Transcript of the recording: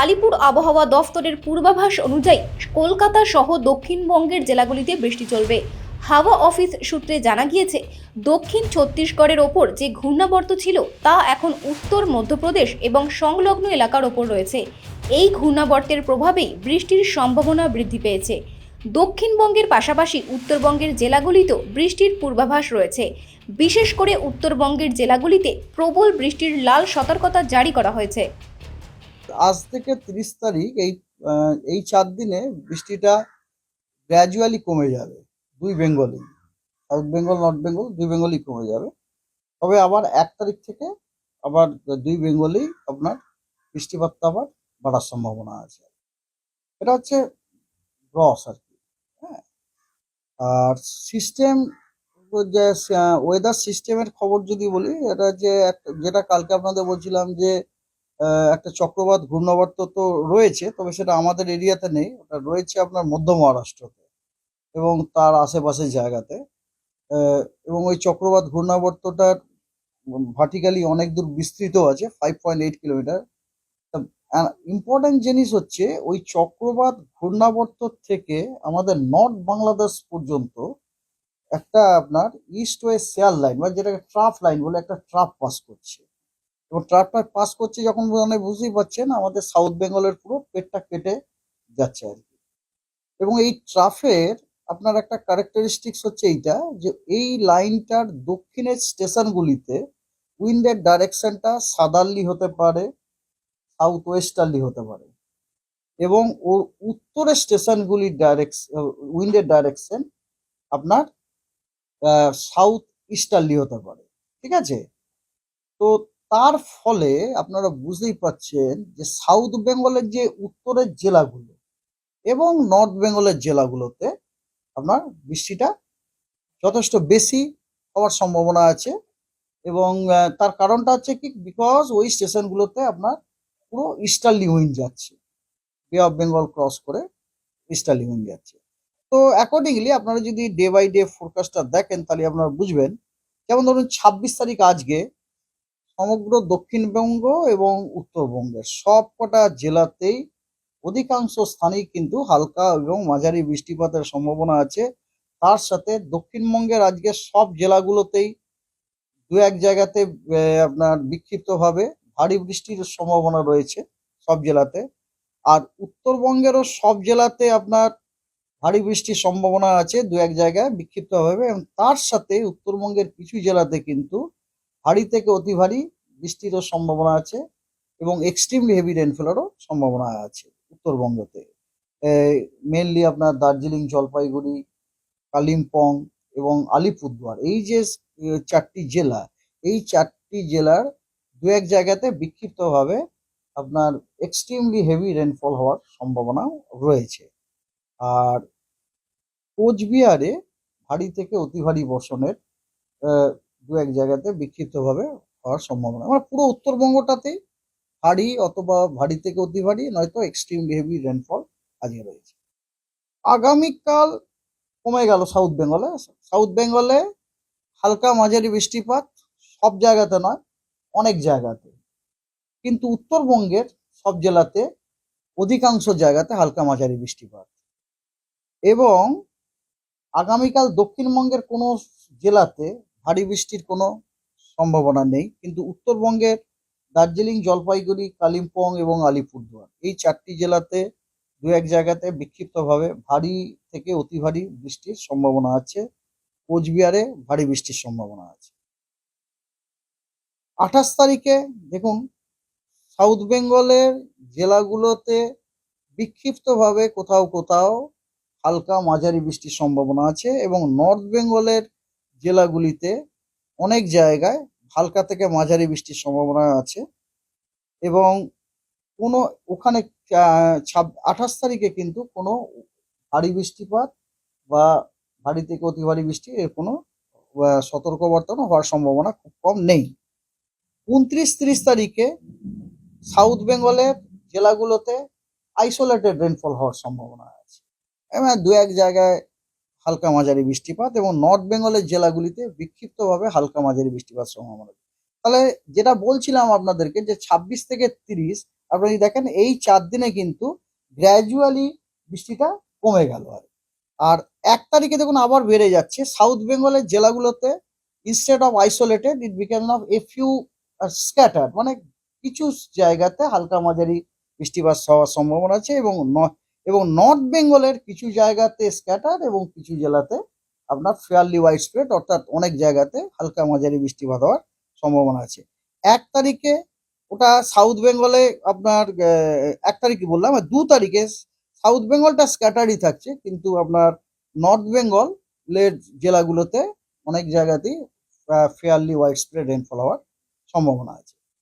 আলিপুর আবহাওয়া দফতরের পূর্বাভাস অনুযায়ী কলকাতা সহ দক্ষিণবঙ্গের জেলাগুলিতে বৃষ্টি চলবে। হাওয়া অফিস সূত্রে জানা গিয়েছে, দক্ষিণ ছত্তিশগড়ের ওপর যে ঘূর্ণাবর্ত ছিল তা এখন উত্তর মধ্যপ্রদেশ এবং সংলগ্ন এলাকার ওপর রয়েছে। এই ঘূর্ণাবর্তের প্রভাবেই বৃষ্টির সম্ভাবনা বৃদ্ধি পেয়েছে। দক্ষিণবঙ্গের পাশাপাশি উত্তরবঙ্গের জেলাগুলিতেও বৃষ্টির পূর্বাভাস রয়েছে। বিশেষ করে উত্তরবঙ্গের জেলাগুলিতে প্রবল বৃষ্টির লাল সতর্কতা জারি করা হয়েছে। আজ থেকে তিরিশ তারিখ, এই এই চার দিনে বৃষ্টিটা গ্র্যাজুয়ালি কমে যাবে, দুই বেঙ্গলেই সাউথ বেঙ্গল, নর্থ বেঙ্গল, দুই বেঙ্গলই কমে যাবে। তবে আবার এক তারিখ থেকে আবার দুই বেঙ্গলেই আপনার বৃষ্টিপাতটা আবার বাড়ার সম্ভাবনা আছে। এটা হচ্ছে গ্রস আর কি হ্যাঁ। আর সিস্টেম যে ওয়েদার সিস্টেমের খবর যদি বলি, এটা যে যেটা কালকে আপনাদের বলছিলাম যে একটা চক্রবাত ঘূর্ণাবর্ত তো রয়েছে, তবে সেটা আমাদের এরিয়াতে নেই, ওটা রয়েছে আপনার মধ্য মহারাষ্ট্রতে এবং তার আশেপাশের জায়গাতে। এবং ওই চক্রবাত ঘূর্ণাবর্তটার ভার্টিক্যালি অনেক দূর বিস্তৃত আছে five point eight kilometre important জিনিস হচ্ছে, ওই চক্রবাত ঘূর্ণাবর্ত থেকে আমাদের নর্থ বাংলাদেশ পর্যন্ত একটা আপনার ইস্ট ওয়েস্ট শেয়ার লাইন বা যেটাকে ট্রাফ লাইন বলে একটা ট্রাফ পাস করছে। এবং ট্রাফটা পাস করছে যখন মানে বুঝতেই পারছেন, আমাদের সাউথ বেঙ্গলের পুরো পেটটা কেটে যাচ্ছে আর কি। এবং এই ট্রাফের আপনার একটা ক্যারেক্টারিস্টিক্স হচ্ছে এইটা যে, এই লাইনটার দক্ষিণের স্টেশনগুলিতে উইন্ডের ডাইরেকশনটা সাদারলি হতে পারে সাউথ ওয়েস্টার্লি হতে পারে। এবং ওর উত্তরের স্টেশনগুলির ডাইরেকশন উইন্ডের ডাইরেকশন আপনার সাউথ ইস্টার্লি হতে পারে। ঠিক আছে? তো তার ফলে আপনারা বুঝতেই পাচ্ছেন যে সাউথ বেঙ্গলের যে উত্তরের জেলাগুলো এবং নর্থ বেঙ্গলের জেলাগুলোতে আপনার বৃষ্টিটা যথেষ্ট বেশি হওয়ার সম্ভাবনা আছে এবং তার কারণটা হচ্ছে কি? বিকজ ওই স্টেশনগুলোতে আপনার পুরো ইস্টার্লি উইন্ড যাচ্ছে। বে অফ বেঙ্গল ক্রস করে ইস্টার্লি উইন্ড যাচ্ছে। তো অ্যাকর্ডিংলি আপনারা যদি ডে বাই ডে ফোরকাস্টটা দেখেন তাহলে আপনারা বুঝবেন। যেমন ধরুন ছাব্বিশ তারিখ আজকে সমগ্র দক্ষিণবঙ্গ এবং উত্তরবঙ্গের সব কটা জেলাতেই অধিকাংশ স্থানেই কিন্তু হালকা এবং মাঝারি বৃষ্টিপাতের সম্ভাবনা আছে। তার সাথে দক্ষিণবঙ্গের আজকে সব জেলাগুলোতেই দু এক জায়গাতে আপনার বিক্ষিপ্তভাবে ভারী বৃষ্টির সম্ভাবনা রয়েছে সব জেলাতে। আর উত্তরবঙ্গেরও সব জেলাতে আপনার ভারী বৃষ্টির সম্ভাবনা আছে দু এক জায়গায় বিক্ষিপ্তভাবে। এবং তার সাথে উত্তরবঙ্গের কিছু জেলাতে কিন্তু ভারী থেকে অতি ভারী বৃষ্টিরও সম্ভাবনা আছে এবং এক্সট্রিমলি হেভি রেনফলেরও সম্ভাবনা আছে উত্তরবঙ্গতে। মেনলি আপনার দার্জিলিং, জলপাইগুড়ি, কালিম্পং এবং আলিপুরদুয়ার। এই যে চারটি জেলা, এই চারটি জেলার দু এক জায়গাতে বিক্ষিপ্তভাবে আপনার এক্সট্রিমলি হেভি রেনফল হওয়ার সম্ভাবনা রয়েছে। আর কোচবিহারে ভারী থেকে অতি ভারী বর্ষণের দু এক জায়গাতে বিক্ষিপ্তভাবে হওয়ার সম্ভাবনা। মানে পুরো উত্তরবঙ্গটাতেই ভারী অথবা ভারী থেকে অতি ভারী, নয়তো এক্সট্রিমলি হেভি রেনফল আজকে রয়েছে। আগামীকাল কমে গেল সাউথ বেঙ্গলে সাউথ বেঙ্গলে হালকা মাঝারি বৃষ্টিপাত সব জায়গাতে নয়, অনেক জায়গাতে। কিন্তু উত্তরবঙ্গের সব জেলাতে অধিকাংশ জায়গাতে হালকা মাঝারি বৃষ্টিপাত। এবং আগামীকাল দক্ষিণবঙ্গের কোনো জেলাতে ভারী বৃষ্টির কোনো সম্ভাবনা নেই, কিন্তু উত্তরবঙ্গের দার্জিলিং, জলপাইগুড়ি, কালিম্পং এবং আলিপুরদুয়ার, এই চারটি জেলাতে দু এক জায়গাতে বিক্ষিপ্তভাবে ভারী থেকে অতি ভারী বৃষ্টির সম্ভাবনা আছে। কোচবিহারে ভারী বৃষ্টির সম্ভাবনা আছে। আঠাশ তারিখে দেখুন, সাউথ বেঙ্গলের জেলাগুলোতে বিক্ষিপ্তভাবে কোথাও কোথাও হালকা মাঝারি বৃষ্টির সম্ভাবনা আছে এবং নর্থ বেঙ্গলের জেলাগুলিতে অনেক জায়গায় হালকা থেকে মাঝারি বৃষ্টির সম্ভাবনা আছে এবং কোনো ওখানে আঠাশ তারিখে কিন্তু কোনো ভারী বৃষ্টিপাত বা ভারী থেকে অতি ভারী বৃষ্টি এর কোনো সতর্কবার্তানো হওয়ার সম্ভাবনা খুব কম নেই। উনত্রিশ তিরিশ তারিখে সাউথ বেঙ্গলের জেলাগুলোতে আইসোলেটেড রেনফল হওয়ার সম্ভাবনা আছে। দু এক জায়গায় হালকা মাঝারি বৃষ্টিপাত এবং নর্থ বেঙ্গলের জেলাগুলিতে বিক্ষিপ্তভাবে হালকা মাঝারি বৃষ্টিপাত সম্ভাবনা তাহলে যেটা বলছিলাম আপনাদেরকে যে ছাব্বিশ থেকে তিরিশ, আপনারা যদি দেখেন, এই চার দিনে কিন্তু গ্র্যাজুয়ালি বৃষ্টিটা কমে গেল আর। আর এক তারিখে দেখুন আবার বেড়ে যাচ্ছে। সাউথ বেঙ্গলের জেলাগুলোতে instead of isolated it became of a few scatter মানে কিছু জায়গাতে হালকা মাঝারি বৃষ্টিপাত হওয়ার সম্ভাবনা আছে এবং এবং নর্থ বেঙ্গলের কিছু জায়গাতে স্ক্যাটার এবং কিছু জেলাতে আপনার ফেয়ারলি ওয়াইড স্প্রেড অর্থাৎ অনেক জায়গাতে হালকা মাঝারি বৃষ্টিপাত হওয়ার সম্ভাবনা আছে। এক তারিখে ওটা সাউথ বেঙ্গলে আপনার এক তারিখে বললাম দু তারিখে সাউথ বেঙ্গলটা স্ক্যাটারই থাকছে, কিন্তু আপনার নর্থ বেঙ্গলের জেলাগুলোতে অনেক জায়গাতেই ফেয়ারলি ওয়াইড স্প্রেড রেনফল হওয়ার সম্ভাবনা আছে।